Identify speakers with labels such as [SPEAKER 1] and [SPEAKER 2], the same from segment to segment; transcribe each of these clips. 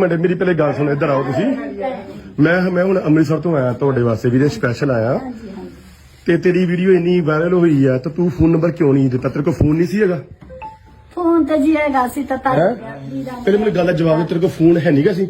[SPEAKER 1] Minute ਮੇਰੀ ਪਹਿਲੇ ਗੱਲ ਸੁਣੋ ਇੱਧਰ ਆਓ ਤੁਸੀਂ। ਮੈਂ ਮੈਂ ਹੁਣ ਅੰਮ੍ਰਿਤਸਰ ਤੋਂ ਆਇਆ ਤੁਹਾਡੇ ਵਾਸਤੇ ਵੀਰੇ ਸਪੈਸ਼ਲ ਆਇਆ। ਤੇ ਤੇਰੀ ਵੀਡੀਓ ਇੰਨੀ ਵਾਇਰਲ ਹੋਈ ਆ ਤਾਂ ਤੂੰ ਫੋਨ ਨੰਬਰ ਕਿਉਂ ਨਹੀਂ ਦਿੱਤਾ? ਤੇਰੇ ਕੋਲ ਫੋਨ ਨਹੀਂ ਸੀ ਹੈਗਾ?
[SPEAKER 2] ਫੋਨ ਤੇ ਜੀ ਹੈਗਾ ਸੀ ਤਾਂ ਤਾਂ
[SPEAKER 1] ਪਹਿਲੇ ਮੈਨੂੰ ਗੱਲ ਦਾ ਜਵਾਬ ਦੇ ਤੇਰੇ ਕੋਲ ਫੋਨ ਹੈ ਨਹੀਂਗਾ ਸੀ?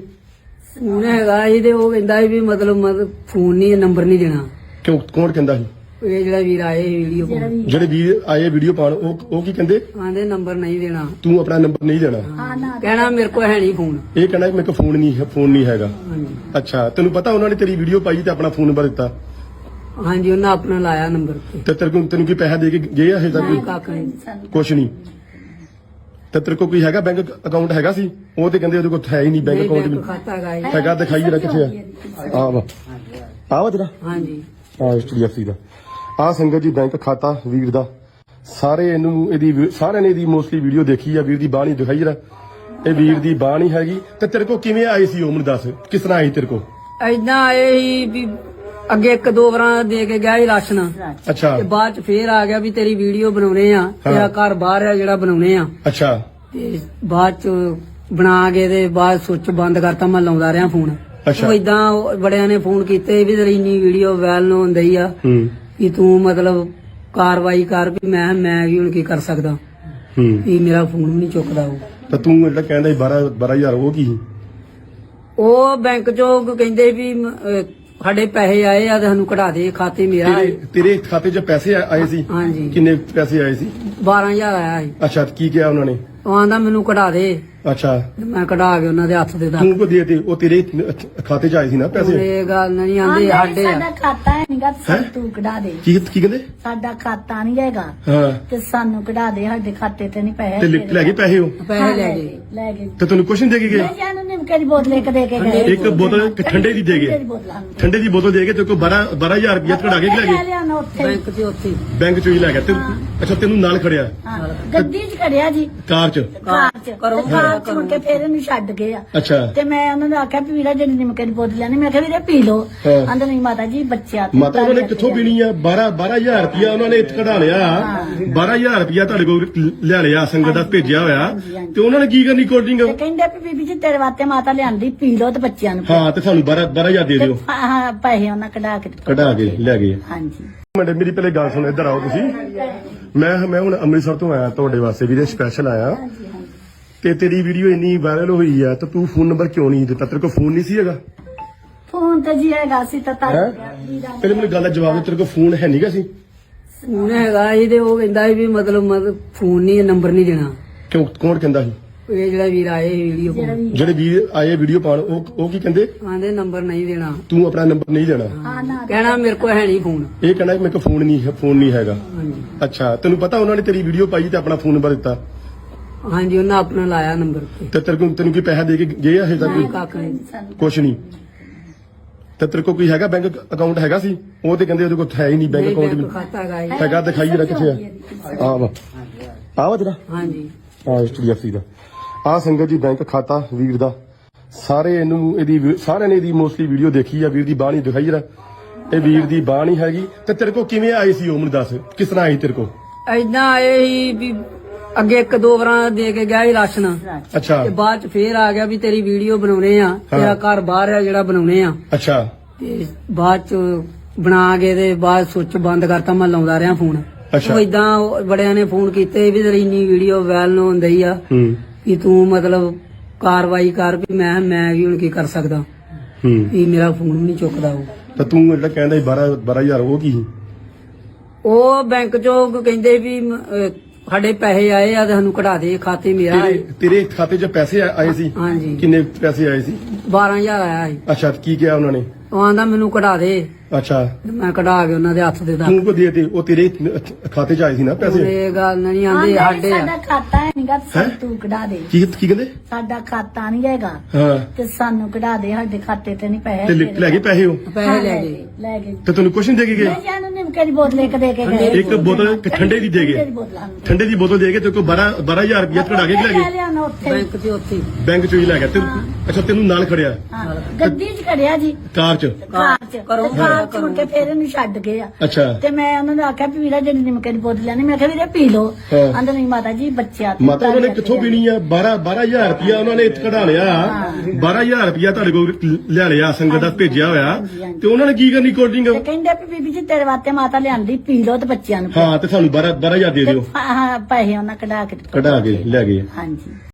[SPEAKER 3] ਫੋਨ ਹੈਗਾ ਸੀ ਤੇ ਉਹ ਕਹਿੰਦਾ ਸੀ ਵੀ ਮਤਲਬ ਮਤਲਬ ਫੋਨ ਨਹੀਂ ਨੰਬਰ ਨਹੀਂ ਦੇਣਾ।
[SPEAKER 1] ਕਿਉਂ ਕੌਣ ਕਹਿੰਦਾ ਸੀ?
[SPEAKER 3] ਇਹ ਜਿਹੜਾ ਵੀਰ ਆਏ ਵੀਡੀਓ
[SPEAKER 1] ਜਿਹੜੇ ਵੀਰ ਆਏ ਵੀਡੀਓ ਪਾਉਣ ਉਹ ਉਹ ਕੀ ਕਹਿੰਦੇ?
[SPEAKER 3] ਆਂਦੇ ਨੰਬਰ ਨਹੀਂ ਦੇਣਾ।
[SPEAKER 1] ਤੂੰ ਆਪਣਾ ਨੰਬਰ ਨਹੀਂ ਦੇਣਾ।
[SPEAKER 2] ਹਾਂ। ਨਾ
[SPEAKER 3] ਕਹਿਣਾ ਮੇਰੇ ਕੋਲ ਹੈ ਨਹੀਂ ਫੋਨ
[SPEAKER 1] ਇਹ ਕਹਿਣਾ ਕਿ ਮੇਰੇ ਕੋਲ ਫੋਨ ਨਹੀਂ ਹੈ ਫੋਨ ਨਹੀਂ ਹੈਗਾ।
[SPEAKER 3] ਹਾਂਜੀ।
[SPEAKER 1] ਅੱਛਾ ਤੈਨੂੰ ਪਤਾ ਉਹਨਾਂ ਨੇ ਤੇਰੀ ਵੀਡੀਓ ਪਾਈ ਤੇ ਆਪਣਾ ਫੋਨ ਨੰਬਰ ਦਿੱਤਾ?
[SPEAKER 3] ਹਾਂਜੀ ਉਹਨਾਂ ਆਪਣਾ ਲਾਇਆ ਨੰਬਰ ਤੇ।
[SPEAKER 1] ਤੇ ਤੇਰੇ ਕੋਲ ਤੈਨੂੰ ਕੀ ਪੈਸਾ ਦੇ ਕੇ ਗਏ ਆ ਹਜੇ ਤੱਕ? ਕੋਈ
[SPEAKER 2] ਸਾਨੂੰ
[SPEAKER 1] ਕੁਛ ਨਹੀਂ। ਤੇ ਤੇਰੇ ਕੋਲ ਕੋਈ ਹੈਗਾ ਬੈਂਕ ਅਕਾਊਂਟ ਹੈਗਾ ਸੀ? ਉਹ ਤੇ ਕਹਿੰਦੇ ਉਹਦੇ ਕੋਲ ਹੈ ਹੀ ਨਹੀਂ ਬੈਂਕ
[SPEAKER 3] ਨਹੀਂ
[SPEAKER 1] ਅਕਾਊਂਟ
[SPEAKER 3] ਬੈਂਕ ਖਾਤਾ ਹੈਗਾ
[SPEAKER 1] ਦਿਖਾਈ ਜਰਾ ਕਿੱਥੇ ਆ। ਆ ਵਾ। ਆ ਵਾ ਤੇਰਾ?
[SPEAKER 3] ਹਾਂਜੀ।
[SPEAKER 1] ਆ ਐਚਡੀਐਫਸੀ ਦਾ। ਆ ਸੰਗਤ ਜੀ ਬੈਂਕ ਖਾਤਾ ਵੀਰ ਦਾ। ਸਾਰੇ ਇਹਨੂੰ ਇਹਦੀ ਸਾਰਿਆਂ ਨੇ ਇਹਦੀ ਮੋਸਟਲੀ ਵੀਡੀਓ ਦੇਖੀ ਆ ਵੀਰ ਦੀ ਬਾਣੀ ਦਿਖਾਈ ਜਰਾ। ਇਹ ਵੀਰ ਦੀ ਬਾਣੀ ਹੈਗੀ। ਤੇ ਤੇਰੇ ਕੋਲ ਕਿਵੇਂ ਆਈ ਸੀ ਉਹ ਮੈਨੂੰ ਦੱਸ। ਕਿਸ ਤਰ੍ਹਾਂ ਆਈ ਤੇਰੇ ਕੋਲ?
[SPEAKER 3] ਐਦਾਂ ਆਏ ਸੀ ਵੀ ਅੱਗੇ ਇੱਕ ਦੋ ਵਾਰਾਂ ਦੇ ਕੇ ਗਿਆ ਸੀ ਰਾਸ਼ਨ।
[SPEAKER 1] ਅੱਛਾ।
[SPEAKER 3] ਤੇ ਬਾਅਦ ਚ ਫੇਰ ਆ ਗਿਆ ਵੀ ਤੇਰੀ ਵੀਡੀਓ ਬਣਾਉਣੇ ਆ। ਤੇਰਾ ਘਰ ਬਾਹਰ ਆ ਜਿਹੜਾ ਬਣਾਉਣੇ ਆ।
[SPEAKER 1] ਅੱਛਾ।
[SPEAKER 3] ਤੇ ਬਾਅਦ ਚ ਬਣਾ ਕੇ ਤੇ ਬਾਅਦ ਸੁੱਚ ਬੰਦ ਕਰਤਾ ਮੈਂ ਲਾਉਂਦਾ ਰਿਹਾ ਫੋਨ।
[SPEAKER 1] ਅੱਛਾ।
[SPEAKER 3] ਉਹ ਇਦਾਂ ਬੜਿਆਂ ਨੇ ਫੋਨ ਕੀਤੇ ਵੀ ਤੇਰੀ ਇੰਨੀ ਵੀਡੀਓ ਵਾਇਰਲ ਹੁੰਦੀ ਆ। ਕਿ ਤੂੰ ਮਤਲਬ ਕਾਰਵਾਈ ਕਰ ਵੀ ਮੈਂ ਮੈਂ ਵੀ ਹੁਣ ਕੀ ਕਰ ਸਕਦਾ।
[SPEAKER 1] ਹੂੰ।
[SPEAKER 3] ਵੀ ਮੇਰਾ ਫੋਨ ਵੀ ਨਹੀਂ ਚੁੱਕਦਾ ਉਹ।
[SPEAKER 1] ਤਾਂ ਤੂੰ ਜਿਹੜਾ ਕਹਿੰਦਾ 12 12000 ਉਹ ਕੀ ਸੀ?
[SPEAKER 3] ਉਹ ਬੈਂਕ ਚੋਂ ਕਹਿੰਦੇ ਵੀ ਮ, ਅਹ, ਸਾਡੇ ਪੈਸੇ ਆਏ ਆ ਤੇ ਸਾਨੂੰ ਕਢਾ ਦੇ ਖਾਤੇ ਮੇਰਾ
[SPEAKER 1] ਤੇਰੇ ਤੇਰੇ ਖਾਤੇ 'ਚ ਪੈਸੇ ਆ- ਆਏ ਸੀ?
[SPEAKER 3] ਹਾਂਜੀ।
[SPEAKER 1] ਕਿੰਨੇ ਪੈਸੇ ਆਏ ਸੀ?
[SPEAKER 3] 12000 ਆਇਆ ਸੀ।
[SPEAKER 1] ਅੱਛਾ ਕੀ ਕਿਹਾ ਉਹਨਾਂ ਨੇ?
[SPEAKER 3] ਉਹ ਆਂਦਾ ਮੈਨੂੰ ਕਢਾ ਦੇ।
[SPEAKER 1] ਅੱਛਾ।
[SPEAKER 3] ਤੇ ਮੈਂ ਕਢਾ ਕੇ ਉਹਨਾਂ ਦੇ ਹੱਥ ਦੇ ਦਾ
[SPEAKER 1] ਤੂੰ ਕੋ ਦੇ ਤੇ ਉਹ ਤੇਰੇ ਖਾਤੇ 'ਚ ਆਏ ਸੀ ਨਾ ਪੈਸੇ?
[SPEAKER 3] ਇਹ ਗੱਲ ਨਹੀਂ ਆਂਦੇ ਸਾਡੇ
[SPEAKER 2] ਸਾਡਾ ਖਾਤਾ ਹੈ? ਨਹੀਂਗਾ ਸਾਨੂੰ ਤੂੰ ਕਢਾ ਦੇ।
[SPEAKER 1] ਕੀ ਕੀ ਕਹਿੰਦੇ?
[SPEAKER 2] ਸਾਡਾ ਖਾਤਾ ਨਹੀਂ ਹੈਗਾ।
[SPEAKER 1] ਹਾਂ।
[SPEAKER 2] ਤੇ ਸਾਨੂੰ ਕਢਾ ਦੇ ਸਾਡੇ ਖਾਤੇ ਤੇ ਨਹੀਂ ਪੈਸੇ
[SPEAKER 1] ਤੇ ਲੈ ਲੈ ਗਏ ਪੈਸੇ ਉਹ?
[SPEAKER 3] ਪੈਸੇ ਲੈ ਗਏ।
[SPEAKER 2] ਲੈ ਗਏ।
[SPEAKER 1] ਤੇ ਤੈਨੂੰ ਕੁਛ ਨਹੀਂ ਦੇ ਕੇ ਗਏ?
[SPEAKER 2] ਮੈਂ ਜਾਨੂੰ ਨਿਮਕੇ ਦੀ ਬੋਤਲ ਇੱਕ ਦੇ ਕੇ ਗਏ।
[SPEAKER 1] ਇੱਕ ਬੋਤਲ ਇੱਕ ਠੰਡੇ ਦੀ ਦੇ ਗਏ।
[SPEAKER 2] ਬੋਤਲਾਂ
[SPEAKER 1] ਠੰਡੇ ਦੀ ਬੋਤਲ ਦੇ ਕੇ ਤੇ ਕੋ 12 12000 ਰੁਪਇਆ ਕਢਾ ਕੇ ਲੈ
[SPEAKER 2] ਲੈ
[SPEAKER 1] ਗਏ?
[SPEAKER 2] ਉੱਥੇ।
[SPEAKER 3] ਬੈਂਕ 'ਚ ਉੱਥੇ।
[SPEAKER 1] ਬੈਂਕ ਚੋਂ ਹੀ ਲੈ ਗਿਆ ਤੇ ਅੱਛਾ ਤੈਨੂੰ ਨਾਲ ਖੜਿਆ?
[SPEAKER 2] ਹਾਂ, ਗੱਡੀ 'ਚ ਖੜਿਆ ਜੀ।
[SPEAKER 1] ਕਾਰ 'ਚ?
[SPEAKER 2] ਕਾਰ 'ਚ।
[SPEAKER 3] ਕਰੋ,
[SPEAKER 2] ਤੇ ਕਾਰ 'ਚ ਮੁੜ ਕੇ ਫੇਰ ਇਹਨੂੰ ਛੱਡ ਗਏ ਆ।
[SPEAKER 1] ਅੱਛਾ।
[SPEAKER 2] ਤੇ ਮੈਂ ਉਹਨਾਂ ਨੂੰ ਆਖਿਆ ਵੀ ਵੀਰਾ ਜਿਹੜੀ ਨਿਮਕੇ ਦੀ ਬੋਤਲ ਲੈਣੀ ਮੈਂ ਕਿਹਾ ਵੀਰੇ ਪੀ ਲਓ।
[SPEAKER 1] ਹਾਂ।
[SPEAKER 2] ਆਂਦੇ ਨਹੀਂ ਮਾਤਾ ਜੀ ਬੱਚਿਆਂ ਤੇ
[SPEAKER 1] ਮਾਤਾ ਉਹਨਾਂ ਕਿੱਥੋਂ ਪੀਣੀ ਆ? 12 12000 ਰੁਪਇਆ ਉਹਨਾਂ ਨੇ ਇੱਥੇ ਕਢਾ ਲਿਆ। 12000 ਰੁਪਇਆ ਤੁਹਾਡੇ ਕੋਲ ਲੈ ਲਿਆ ਸੰਗਤ ਦਾ ਭੇਜਿਆ ਹੋਇਆ। ਤੇ ਉਹਨਾਂ ਨੇ ਕੀ ਕਰਨੀ ਕੋਲਡ
[SPEAKER 2] ਤੇ
[SPEAKER 1] ਡਰਿੰਕ
[SPEAKER 2] ਕਹਿੰਦੇ ਵੀ ਬੀਬੀ ਜੀ ਤੇਰੇ ਵਾਸਤੇ ਮਾਤਾ ਲਿਆਂਦੀ ਪੀ ਲਓ ਤੇ ਬੱਚਿਆਂ ਨੂੰ।
[SPEAKER 1] ਹਾਂ ਤੇ ਸਾਨੂੰ 12 12000 ਦੇ ਦਿਓ।
[SPEAKER 2] ਹਾਂ, ਪੈਸੇ ਉਹਨਾਂ ਕਢਾ ਕੇ ਦਿੱਤੇ।
[SPEAKER 1] ਕਢਾ ਕੇ ਲੈ ਗਏ।
[SPEAKER 2] ਹਾਂਜੀ।
[SPEAKER 1] ਮੇਰੀ ਪਹਿਲੇ ਗੱਲ ਸੁਣੋ ਇੱਧਰ ਆਓ ਤੁਸੀਂ। ਮੈਂ ਮੈਂ ਹੁਣ ਅੰਮ੍ਰਿਤਸਰ ਤੋਂ ਆਇਆ ਤੁਹਾਡੇ ਵਾਸਤੇ ਵੀਰੇ ਸਪੈਸ਼ਲ ਆਇਆ। ਤੇ ਤੇਰੀ ਵੀਡੀਓ ਇੰਨੀ ਵਾਇਰਲ ਹੋਈ ਆ ਤਾਂ ਤੂੰ ਫੋਨ ਨੰਬਰ ਕਿਉਂ ਨਹੀਂ ਦਿੱਤਾ? ਤੇਰੇ ਕੋਲ ਫੋਨ ਨਹੀਂ ਸੀ ਹੈਗਾ?
[SPEAKER 2] ਫੋਨ ਤੇ ਜੀ ਹੈਗਾ ਸੀ ਤਾਂ ਤਾਂ
[SPEAKER 1] ਹੈ? ਪਹਿਲੇ ਮੈਨੂੰ ਗੱਲ ਦਾ ਜਵਾਬ ਦੇ ਤੇਰੇ ਕੋਲ ਫੋਨ ਹੈ ਨਹੀਂਗਾ ਸੀ?
[SPEAKER 3] ਫੋਨ ਹੈਗਾ ਸੀ ਤੇ ਉਹ ਕਹਿੰਦਾ ਸੀ ਵੀ ਮਤਲਬ ਮਤਲਬ ਫੋਨ ਨਹੀਂ ਨੰਬਰ ਨਹੀਂ ਦੇਣਾ।
[SPEAKER 1] ਕਿਉਂ ਕੌਣ ਕਹਿੰਦਾ ਸੀ?
[SPEAKER 3] ਇਹ ਜਿਹੜਾ ਵੀਰ ਆਏ ਵੀਡੀਓ
[SPEAKER 1] ਜਿਹੜੇ ਵੀਰ ਆਏ ਵੀਡੀਓ ਪਾਉਣ ਉਹ ਉਹ ਕੀ ਕਹਿੰਦੇ?
[SPEAKER 3] ਆਂਦੇ ਨੰਬਰ ਨਹੀਂ ਦੇਣਾ।
[SPEAKER 1] ਤੂੰ ਆਪਣਾ ਨੰਬਰ ਨਹੀਂ ਦੇਣਾ।
[SPEAKER 2] ਹਾਂ। ਨਾ
[SPEAKER 3] ਕਹਿਣਾ ਮੇਰੇ ਕੋਲ ਹੈ ਨਹੀਂ ਫੋਨ
[SPEAKER 1] ਇਹ ਕਹਿਣਾ ਕਿ ਮੇਰੇ ਕੋਲ ਫੋਨ ਨਹੀਂ ਹੈ ਫੋਨ ਨਹੀਂ ਹੈਗਾ।
[SPEAKER 3] ਹਾਂਜੀ।
[SPEAKER 1] ਅੱਛਾ ਤੈਨੂੰ ਪਤਾ ਉਹਨਾਂ ਨੇ ਤੇਰੀ ਵੀਡੀਓ ਪਾਈ ਤੇ ਆਪਣਾ ਫੋਨ ਨੰਬਰ ਦਿੱਤਾ?
[SPEAKER 3] ਹਾਂਜੀ ਉਹਨਾਂ ਆਪਣਾ ਲਾਇਆ ਨੰਬਰ ਤੇ।
[SPEAKER 1] ਤੇ ਤੇਰੇ ਕੋਲ ਤੈਨੂੰ ਕੀ ਪੈਸਾ ਦੇ ਕੇ ਗਏ ਆ ਹਜੇ ਤੱਕ? ਕੋਈ
[SPEAKER 3] ਨਹੀਂ
[SPEAKER 1] ਕੁਛ ਨਹੀਂ। ਤੇ ਤੇਰੇ ਕੋਲ ਕੋਈ ਹੈਗਾ ਬੈਂਕ ਅਕਾਊਂਟ ਹੈਗਾ ਸੀ? ਉਹ ਤੇ ਕਹਿੰਦੇ ਉਹਦੇ ਕੋਲ ਹੈ ਹੀ ਨਹੀਂ ਬੈਂਕ
[SPEAKER 3] ਨਹੀਂ
[SPEAKER 1] ਅਕਾਊਂਟ
[SPEAKER 3] ਬੈਂਕ
[SPEAKER 1] ਵੀ।
[SPEAKER 3] ਖਾਤਾ ਹੈਗਾ ਜੀ।
[SPEAKER 1] ਹੈਗਾ ਦਿਖਾਈ ਜਰਾ ਕਿੱਥੇ ਆ। ਆ ਵਾ। ਆ ਵਾ ਤੇਰਾ?
[SPEAKER 3] ਹਾਂਜੀ।
[SPEAKER 1] ਆ ਐਚਡੀਐਫਸੀ ਦਾ। ਆ ਸੰਗਤ ਜੀ ਬੈਂਕ ਖਾਤਾ ਵੀਰ ਦਾ। ਸਾਰੇ ਇਹਨੂੰ ਇਹਦੀ ਵੀ- ਸਾਰਿਆਂ ਨੇ ਇਹਦੀ ਮੋਸਟਲੀ ਵੀਡੀਓ ਦੇਖੀ ਆ। ਵੀਰ ਦੀ ਬਾਣੀ ਦਿਖਾਈ ਜਰਾ। ਇਹ ਵੀਰ ਦੀ ਬਾਣੀ ਹੈਗੀ। ਤੇ ਤੇਰੇ ਕੋਲ ਕਿਵੇਂ ਆਈ ਸੀ ਉਹ ਮੈਨੂੰ ਦੱਸ। ਕਿਸ ਤਰ੍ਹਾਂ ਆਈ ਤੇਰੇ ਕੋਲ?
[SPEAKER 3] ਐਦਾਂ ਆਏ ਸੀ ਵੀ ਅੱਗੇ ਇੱਕ ਦੋ ਵਾਰਾਂ ਦੇ ਕੇ ਗਿਆ ਸੀ ਰਾਸ਼ਨ।
[SPEAKER 1] ਅੱਛਾ।
[SPEAKER 3] ਤੇ ਬਾਅਦ ਚ ਫੇਰ ਆ ਗਿਆ ਵੀ ਤੇਰੀ ਵੀਡੀਓ ਬਣਾਉਣੇ ਆ ਤੇਰਾ ਘਰ ਬਾਹਰ ਆ ਜਿਹੜਾ ਬਣਾਉਣੇ ਆ।
[SPEAKER 1] ਅੱਛਾ।
[SPEAKER 3] ਤੇ ਬਾਅਦ ਚ ਬਣਾ ਕੇ ਤੇ ਬਾਅਦ ਸੁੱਚ ਬੰਦ ਕਰਤਾ ਮੈਂ ਲਾਉਂਦਾ ਰਿਹਾ ਫੋਨ।
[SPEAKER 1] ਅੱਛਾ।
[SPEAKER 3] ਉਹ ਇਦਾਂ ਬੜਿਆਂ ਨੇ ਫੋਨ ਕੀਤੇ ਵੀ ਤੇਰੀ ਇੰਨੀ ਵੀਡੀਓ ਵਾਇਰਲ ਹੁੰਦੀ ਆ ਕਿ ਤੂੰ ਮਤਲਬ ਕਾਰਵਾਈ ਕਰ ਵੀ ਮੈਂ ਮੈਂ ਵੀ ਹੁਣ ਕੀ ਕਰ ਸਕਦਾ।
[SPEAKER 1] ਹੂੰ।
[SPEAKER 3] ਵੀ ਮੇਰਾ ਫੋਨ ਵੀ ਨਹੀਂ ਚੁੱਕਦਾ ਉਹ।
[SPEAKER 1] ਤਾਂ ਤੂੰ ਜਿਹੜਾ ਕਹਿੰਦਾ 12 12000 ਉਹ ਕੀ?
[SPEAKER 3] ਉਹ ਬੈਂਕ ਚੋਂ ਕਹਿੰਦੇ ਵੀ ਸਾਡੇ ਪੈਸੇ ਆਏ ਆ ਤੇ ਸਾਨੂੰ ਕਢਾ ਦੇ ਖਾਤੇ ਮੇਰਾ
[SPEAKER 1] ਤੇਰੇ ਤੇਰੇ ਖਾਤੇ 'ਚ ਪੈਸੇ ਆ- ਆਏ ਸੀ?
[SPEAKER 3] ਹਾਂਜੀ।
[SPEAKER 1] ਕਿੰਨੇ ਪੈਸੇ ਆਏ ਸੀ?
[SPEAKER 3] 12000 ਆਇਆ ਸੀ।
[SPEAKER 1] ਅੱਛਾ ਤੇ ਕੀ ਕਿਹਾ ਉਹਨਾਂ ਨੇ?
[SPEAKER 3] ਉਹ ਆਂਦਾ ਮੈਨੂੰ ਕਢਾ ਦੇ।
[SPEAKER 1] ਅੱਛਾ।
[SPEAKER 3] ਤੇ ਮੈਂ ਕਢਾ ਕੇ ਉਹਨਾਂ ਦੇ ਹੱਥ ਦੇ ਦਾ।
[SPEAKER 1] ਤੂੰ ਕੋ ਦੇ ਤੇ ਉਹ ਤੇਰੇ ਖਾਤੇ 'ਚ ਆਏ ਸੀ ਨਾ ਪੈਸੇ?
[SPEAKER 3] ਇਹ ਗੱਲ ਨਹੀਂ ਆਂਦੇ ਸਾਡੇ ਆ।
[SPEAKER 2] ਸਾਡਾ ਖਾਤਾ ਹੈ ਨਹੀਂਗਾ ਸਾਨੂੰ ਤੂੰ ਕਢਾ ਦੇ।
[SPEAKER 1] ਕੀ ਕੀ ਕਹਿੰਦੇ?
[SPEAKER 2] ਸਾਡਾ ਖਾਤਾ ਨਹੀਂ ਹੈਗਾ।
[SPEAKER 1] ਹਾਂ।
[SPEAKER 2] ਤੇ ਸਾਨੂੰ ਕਢਾ ਦੇ ਸਾਡੇ ਖਾਤੇ ਤੇ ਨਹੀਂ
[SPEAKER 1] ਤੇ
[SPEAKER 2] ਪੈਸੇ
[SPEAKER 1] ਲੈ ਲੈ ਗਏ ਪੈਸੇ ਉਹ?
[SPEAKER 3] ਪੈਸੇ ਲੈ ਗਏ।
[SPEAKER 2] ਲੈ ਗਏ।
[SPEAKER 1] ਤੇ ਤੈਨੂੰ ਕੁਛ ਨਹੀਂ ਦੇ ਕੇ ਗਏ?
[SPEAKER 2] ਦੀ ਬੋਤਲ ਇੱਕ ਦੇ ਕੇ ਗਏ।
[SPEAKER 1] ਇੱਕ ਬੋਤਲ ਇੱਕ ਠੰਡੇ ਦੀ ਦੇ
[SPEAKER 2] ਠੰਡੇ
[SPEAKER 1] ਗਏ
[SPEAKER 2] ਦੀ ਬੋਤਲ।
[SPEAKER 1] ਠੰਡੇ ਦੀ ਬੋਤਲ ਦੇ ਕੇ ਤੇ ਕੋਈ 12 12000 ਰੁਪਇਆ ਕਢਾ ਕੇ ਲੈ ਗਏ।
[SPEAKER 2] ਉੱਥੇ।
[SPEAKER 3] ਬੈਂਕ 'ਚ ਉੱਥੇ ਹੀ।
[SPEAKER 1] ਬੈਂਕ ਚੋਂ ਹੀ ਲੈ ਗਿਆ ਤੇ ਅੱਛਾ ਤੈਨੂੰ ਨਾਲ ਖੜਿਆ।
[SPEAKER 2] ਹਾਂ, ਗੱਡੀ 'ਚ ਖੜਿਆ ਜੀ।
[SPEAKER 1] ਕਾਰ 'ਚ?
[SPEAKER 2] ਕਾਰ 'ਚ। ਤੇ ਕਾਰ 'ਚ ਮੁੜ ਕੇ ਫੇਰ ਇਹਨੂੰ ਛੱਡ ਗਏ ਆ।
[SPEAKER 1] ਅੱਛਾ।
[SPEAKER 2] ਤੇ ਮੈਂ ਉਹਨਾਂ ਨੂੰ ਆਖਿਆ ਵੀ ਵੀਰਾ ਜਿਹੜੀ ਨਿਮਕੇ ਦੀ ਬੋਤਲ ਲੈਣੀ ਮੈਂ ਕਿਹਾ ਵੀਰੇ ਪੀ ਲਓ।
[SPEAKER 1] ਹਾਂ।
[SPEAKER 2] ਆਂਦੇ ਨਹੀਂ ਮਾਤਾ ਜੀ ਬੱਚਿਆਂ ਤੇ
[SPEAKER 1] ਮਾਤਾ ਉਹਨਾਂ ਨੇ ਕਿੱਥੋਂ ਪੀਣੀ ਆ? 12 12000 ਰੁਪਇਆ ਉਹਨਾਂ ਨੇ ਇੱਥੇ ਕਢਾ ਲਿਆ। 12000 ਰੁਪਇਆ ਤੁਹਾਡੇ ਕੋਲ ਲੈ ਲਿਆ ਸੰਗਤ ਦਾ ਭੇਜਿਆ ਹੋਇਆ। ਤੇ ਉਹਨਾਂ ਨੇ ਕੀ ਕਰਨੀ ਕੋਲਡ
[SPEAKER 2] ਤੇ
[SPEAKER 1] ਡਰਿੰਕ
[SPEAKER 2] ਕਹਿੰਦੇ ਵੀ ਬੀਬੀ ਜੀ ਤੇਰੇ ਵਾਸਤੇ ਮਾਤਾ ਲਿਆਂਦੀ ਪੀ ਲਓ ਤੇ ਬੱਚਿਆਂ ਨੂੰ
[SPEAKER 1] ਹਾਂ ਤੇ ਸਾਨੂੰ 12 12000 ਦੇ
[SPEAKER 2] ਤੇ
[SPEAKER 1] ਦਿਓ।
[SPEAKER 2] ਹਾਂ ਪੈਸੇ ਉਹਨਾਂ ਕਢਾ ਕੇ
[SPEAKER 1] ਕਢਾ ਕੇ। ਲੈ ਗਏ।
[SPEAKER 2] ਹਾਂਜੀ।